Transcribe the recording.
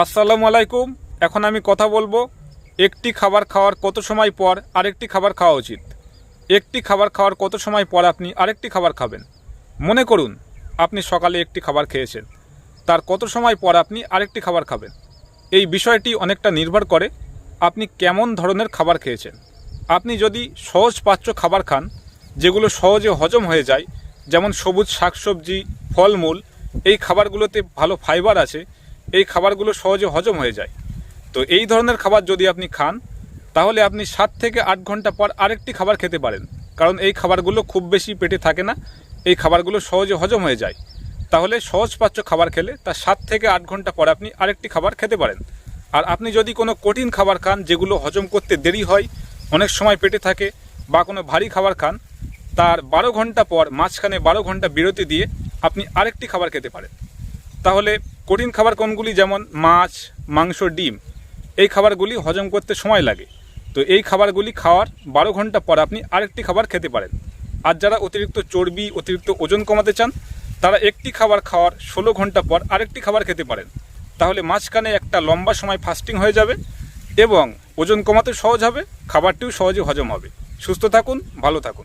আসসালামু আলাইকুম। এখন আমি কথা বলব একটি খাবার খাওয়ার কত সময় পর আরেকটি খাবার খাওয়া উচিত। একটি খাবার খাওয়ার কত সময় পর আপনি আরেকটি খাবার খাবেন? মনে করুন, আপনি সকালে একটি খাবার খেয়েছেন। তার কত সময় পর আপনি আরেকটি খাবার খাবেন? এই বিষয়টি অনেকটা নির্ভর করে আপনি কেমন ধরনের খাবার খেয়েছেন। আপনি যদি সহজ পাচ্য খাবার খান, যেগুলো সহজে হজম হয়ে যায়, যেমন সবুজ শাকসবজি, ফলমূল, এই খাবারগুলোতে ভালো ফাইবার আছে এই খাবারগুলো সহজে হজম হয়ে যায়। তো এই ধরনের খাবার যদি আপনি খান, তাহলে আপনি সাত থেকে আট ঘণ্টা পর আরেকটি খাবার খেতে পারেন। কারণ এই খাবারগুলো খুব বেশি পেটে থাকে না, এই খাবারগুলো সহজে হজম হয়ে যায়। তাহলে সহজপাচ্য খাবার খেলে তার সাত থেকে আট ঘণ্টা পর আপনি আরেকটি খাবার খেতে পারেন। আর আপনি যদি কোনো কঠিন খাবার খান, যেগুলো হজম করতে দেরি হয়, অনেক সময় পেটে থাকে, বা কোনো ভারী খাবার খান, তার বারো ঘণ্টা পর, মাঝখানে বারো ঘণ্টা বিরতি দিয়ে আপনি আরেকটি খাবার খেতে পারেন। তাহলে কঠিন খাবার কোনগুলি? যেমন মাছ, মাংস, ডিম। এই খাবারগুলি হজম করতে সময় লাগে। তো এই খাবারগুলি খাওয়ার বারো ঘণ্টা পর আপনি আরেকটি খাবার খেতে পারেন। আর যারা অতিরিক্ত চর্বি, অতিরিক্ত ওজন কমাতে চান, তারা একটি খাবার খাওয়ার ষোলো ঘণ্টা পর আরেকটি খাবার খেতে পারেন। তাহলে মাঝখানে একটা লম্বা সময় ফাস্টিং হয়ে যাবে এবং ওজন কমাতে সহজ হবে, খাবারটিও সহজে হজম হবে। সুস্থ থাকুন, ভালো থাকুন।